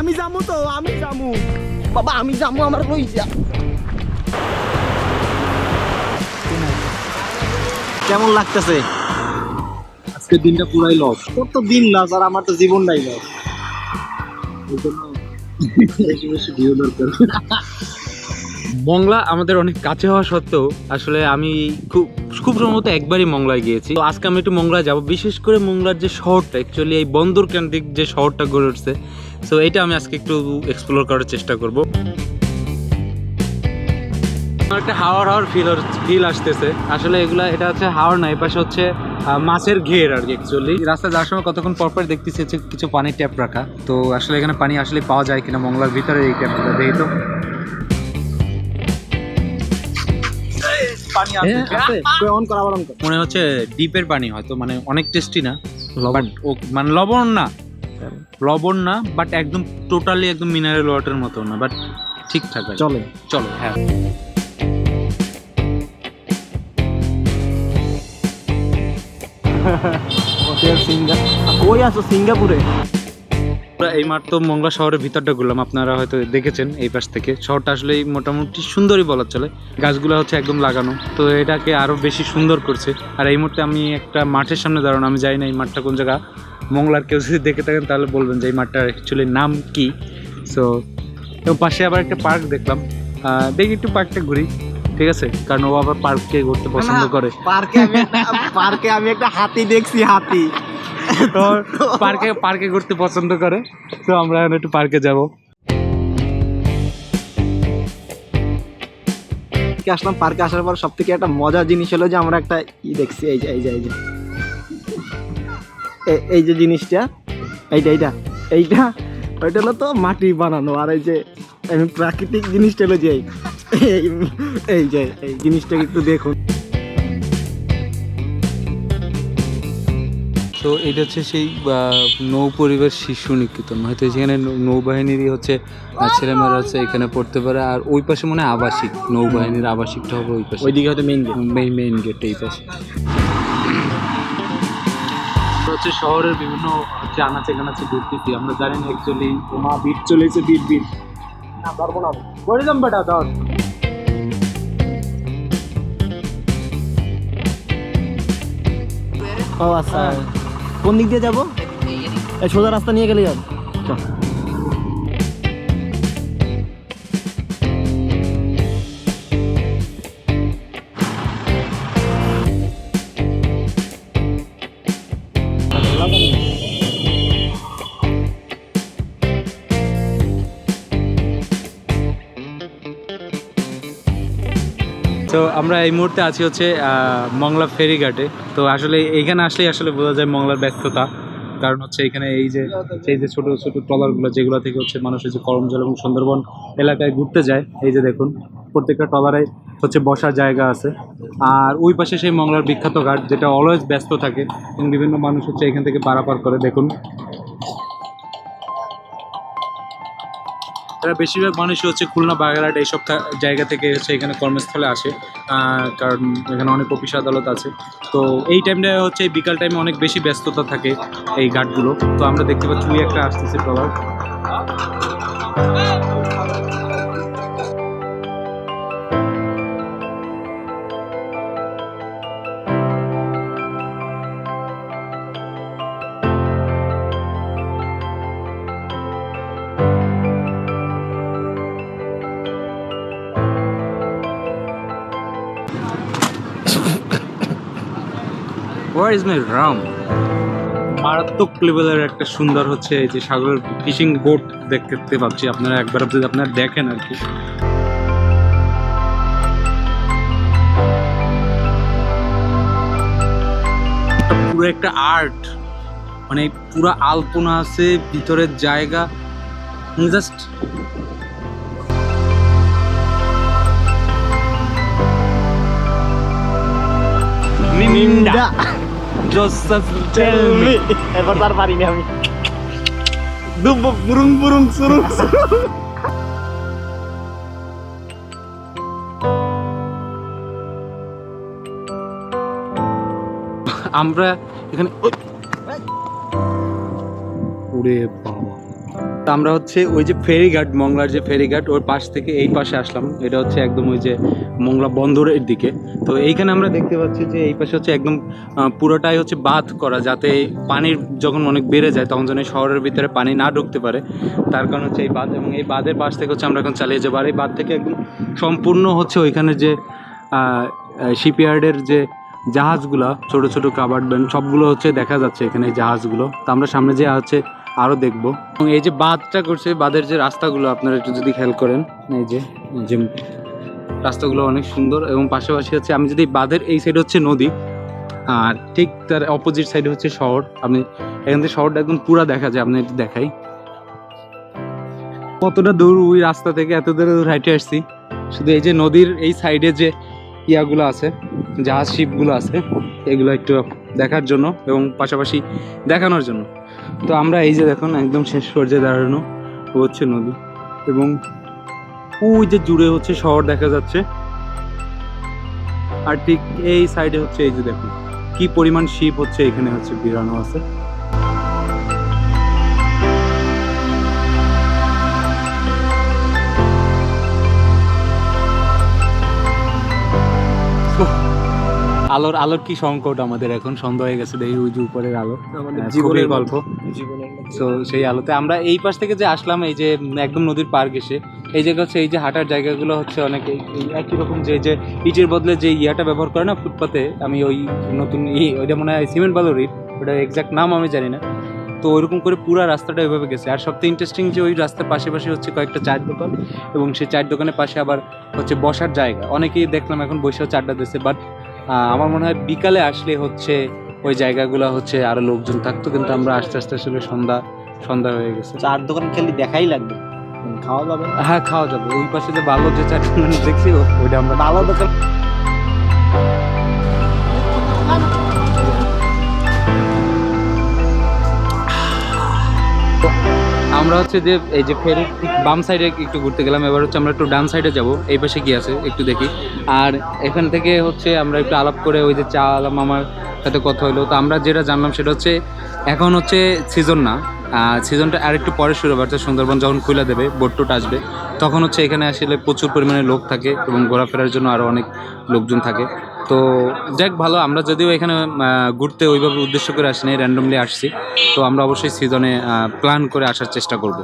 আমি যাব তো আমি যাব বাবা আমি যাব আমার লই যা। কেমন লাগতেছে? আজকের দিনটা পুরাই লস তোর তো দিন লস আর আমার তো জীবনটাই লস এই জন্য বেশি বেশি ভিউ দরকার। মংলা আমাদের অনেক কাছে হওয়া সত্ত্বেও আসলে আমি খুব খুব সম্ভবত একবারই মংলায় গিয়েছি। তো আজকে আমি একটু মংলায় যাব। বিশেষ করে মংলার যে শহরটা অ্যাকচুয়ালি এই বন্দর কেন্দ্রিক যে শহরটা গড়ে উঠছে সো এটা আমি আজকে একটু এক্সপ্লোর করার চেষ্টা করব। একটা হাওয়ার হাওয়ার ফিল ফিল আসতেছে। আসলে এগুলা, এটা হচ্ছে হাওয়ার না, এপাশে হচ্ছে মাছের ঘের আর কি অ্যাকচুয়ালি রাস্তা যাওয়ার সময় কতক্ষণ পরপর দেখতেছি হচ্ছে কিছু পানির ট্যাপ রাখা। তো আসলে এখানে পানি আসলে পাওয়া যায় কিনা, মংলার ভিতরে এই ট্যাপটা দেখি তো। পানি আছে। অন কর আবার অন কর। মনে হচ্ছে ডিপের পানি হয়তো মানে অনেক টেস্টি না ও মানে লবণ না। লবণ না বাট একদম টোটালি একদম মিনারেল ওয়াটার মতো না বাট ঠিকঠাক আছে। চলে। চলো হ্যাঁ। সিঙ্গা কই আছো? সিঙ্গাপুরে? আমরা এই মাত্র মংলা শহরের ভিতরটা ঘুরলাম। আপনারা হয়তো দেখেছেন এই পাশ থেকে। শহরটা আসলে মোটামুটি সুন্দরই বলা চলে। গাছগুলো হচ্ছে একদম লাগানো। তো এটাকে আরও বেশি সুন্দর করছে। আর এই মুহূর্তে আমি একটা মাঠের সামনে দাঁড়ানো আমি জানি না এই মাঠটা কোন জায়গা। মংলার কেউ যদি দেখে থাকেন তাহলে বলবেন যে এই মাঠটার অ্যাকচুয়ালি নাম কি। সো এবং পাশে আবার একটা পার্ক দেখলাম। আহ, দেখি একটু পার্কটা ঘুরি। ঠিক আছে? কারণ ও আবার পার্ককে ঘুরতে পছন্দ করে। পার্কে আমি পার্কে আমি একটা হাতি দেখছি হাতি। তো পার্কে পার্কে ঘুরতে পছন্দ করে। তো আমরা এখন একটু পার্কে যাব। আসলাম। পার্কে আসার পর সব থেকে একটা মজার জিনিস হলো যে আমরা একটা ই দেখছি, এই যে এই যে এই যে। এই যে জিনিসটা, এইটা এইটা এইটা, ওইটা হলো তো মাটি বানানো। আর এই যে প্রাকৃতিক জিনিসটা হলো যে, এই- এই- যে, এই জিনিসটা একটু দেখুন। তো এটা হচ্ছে সেই নৌ পরিবার শিশু নিকেতন। হয়তো যেখানে নৌ- নৌবাহিনীরই হচ্ছে ছেলেমেয়েরা হচ্ছে এখানে পড়তে পারে। আর ওই পাশে মনে হয় আবাসিক নৌবাহিনীর আবাসিকটা হবে ওই পাশে। ওইদিকে হয়তো main gate main main gate এই পাশে। হচ্ছে শহরের বিভিন্ন হচ্ছে আনাচে কানাচে ঘুরতেছি আমরা জানি না অ্যাকচুয়ালি মা বিট চলেছে বিট বিট না পারব না করে যাম বেটা ধর। ও আচ্ছা। কোন দিক দিয়ে যাব? সোজা রাস্তা নিয়ে গেলে যাব চল। তো আমরা এই মুহূর্তে আছি হচ্ছে মংলা ফেরিঘাটে। তো আসলে এইখানে আসলেই আসলে বোঝা যায় মংলার ব্যস্ততা কারণ হচ্ছে এখানে এই যে এই যে ছোট ছোট ট্রলারগুলো, যেগুলো থেকে হচ্ছে মানুষ এই যে করমজল এবং সুন্দরবন এলাকায় ঘুরতে যায়, এই যে দেখুন, প্রত্যেকটা ট্রলারে হচ্ছে বসার জায়গা আছে। আর ওই পাশে সেই মংলার বিখ্যাত ঘাট, যেটা অলওয়েজ ব্যস্ত থাকে এবং বিভিন্ন মানুষ হচ্ছে এখান থেকে পারাপার করে। দেখুন এরা বেশিরভাগ মানুষই হচ্ছে খুলনা, বাগেরহাট এইসব জায়গা থেকে হচ্ছে এখানে কর্মস্থলে আসে। কারণ এখানে অনেক অফিস আদালত আছে। তো এই টাইমটা হচ্ছে বিকাল টাইমে অনেক বেশি ব্যস্ততা থাকে এই ঘাটগুলো। তো আমরা দেখতে পাচ্ছি একটা আসতেছে trawler where is my Ram মারাত্মক লেভেলের একটা সুন্দর হচ্ছে এই যে সাগরের ফিশিং বোট দেখতে পাচ্ছি। আপনারা একবার যদি আপনারা দেখেন আর কি। পুরো একটা আর্ট মানে পুরো আলপনা আছে, ভিতরের জায়গা। জাস্ট নিন্দা। Joseph Tell me. এবার তার পারিনি আমি দুব বুরুং বুরুং সুরুং। আমরা এখানে ওরে বাবা তো আমরা হচ্ছে ওই যে ফেরিঘাট, মংলার যে ফেরিঘাট, ওর পাশ থেকে এই পাশে আসলাম। এটা হচ্ছে একদম ওই যে মংলা বন্দরের দিকে। তো এইখানে আমরা দেখতে পাচ্ছি যে এই পাশে হচ্ছে একদম পুরোটাই হচ্ছে বাঁধ করা, যাতে পানির যখন অনেক বেড়ে যায়, তখন যেন শহরের ভিতরে পানি না ঢুকতে পারে। তার কারণ হচ্ছে এই বাঁধ এবং এই বাঁধের পাশ থেকে হচ্ছে আমরা এখন চালিয়ে যাব। আর এই বাঁধ থেকে একদম সম্পূর্ণ হচ্ছে ওইখানে যে শিপইয়ার্ডের যে জাহাজগুলো, ছোট ছোট কাবার ব্যান্ড, সবগুলো হচ্ছে দেখা যাচ্ছে এখানে জাহাজগুলো। তো আমরা সামনে যে হচ্ছে আরও দেখব। এবং এই যে বাঁধটা করছে বাঁধের যে রাস্তাগুলো, আপনারা একটু যদি খেয়াল করেন, এই যে যে রাস্তাগুলো অনেক সুন্দর এবং পাশাপাশি হচ্ছে, আমি যদি বাঁধের এই সাইড হচ্ছে নদী, আর ঠিক তার অপোজিট সাইডে হচ্ছে শহর, আপনি এখান থেকে শহরটা একদম পুরা দেখা যায় আপনি একটু দেখাই। কতটা দূর ওই রাস্তা থেকে, এত দূরে দূর হাইটে আসছি। শুধু এই যে নদীর এই সাইডে যে ইয়াগুলো আছে, জাহাজ শিপগুলো আছে, এগুলো একটু দেখার জন্য এবং পাশাপাশি দেখানোর জন্য। তো আমরা এই যে দেখুন, একদম শেষ পর্যায়ে দাঁড়ানো হচ্ছে নদী। এবং ওই যে জুড়ে হচ্ছে শহর দেখা যাচ্ছে। আর ঠিক এই সাইডে হচ্ছে এই যে দেখুন, কি পরিমাণ শিপ হচ্ছে এখানে হচ্ছে বিরানো আছে। আলোর আলোর কি সংকট আমাদের এখন? সন্ধ্যা হয়ে গেছে এই ওই যে উপরের আলো। হ্যাঁ, জীবনের গল্প। তো সেই আলোতে আমরা এই পাশ থেকে যে আসলাম এই যে একদম নদীর পার ঘেসে এই জায়গা হচ্ছে এই যে হাঁটার জায়গাগুলো হচ্ছে অনেক একই রকম যে যে ইটের বদলে যে ইয়াটা ব্যবহার করে না ফুটপাতে আমি ওই নতুন ই ওইটা মনে হয় সিমেন্ট বালুর ইট ওটা এক্সাক্ট নাম আমি জানি না। তো ওইরকম করে পুরো রাস্তাটা ওইভাবে গেছে। আর সবথেকে ইন্টারেস্টিং যে ওই রাস্তার পাশে পাশে হচ্ছে কয়েকটা চায়ের দোকান এবং সেই চায়ের দোকানের পাশে আবার হচ্ছে বসার জায়গা। অনেকেই দেখলাম এখন বসেও চারটা দিচ্ছে বাট আমার মনে হয় বিকালে আসলে হচ্ছে ওই জায়গাগুলো হচ্ছে আরও লোকজন থাকতো কিন্তু আমরা আস্তে আস্তে আসলে সন্ধ্যা সন্ধ্যা হয়ে গেছে। চার দোকান খেলে দেখাই লাগবে। খাওয়া যাবে। হ্যাঁ খাওয়া যাবে। ওই পাশে যে ভালো যে চারটে মানুষ দেখছি ওইটা আমরা ভালো দোকান আমরা হচ্ছে যে এই যে ফেরি বাম সাইডে একটু ঘুরতে গেলাম, এবার হচ্ছে আমরা একটু ডান সাইডে যাব, এই পাশে কি আছে, একটু দেখি। আর এখান থেকে হচ্ছে আমরা একটু আলাপ করে ওই যে চা আলাম আমার সাথে কথা হলো। তো আমরা যেটা জানলাম সেটা হচ্ছে, এখন হচ্ছে সিজন না সিজনটা আর একটু পরে শুরু হবে, অর্থাৎ সুন্দরবন যখন খুলে দেবে বোট টোট আসবে তখন হচ্ছে এখানে আসলে প্রচুর পরিমাণে লোক থাকে এবং ঘোরাফেরার জন্য আরও অনেক লোকজন থাকে। তো যাক, ভালো। আমরা যদিও এখানে ঘুরতে ওইভাবে উদ্দেশ্য করে আসিনি র্যান্ডমলি আসছি। তো আমরা অবশ্যই সিজনে প্ল্যান করে আসার চেষ্টা করব।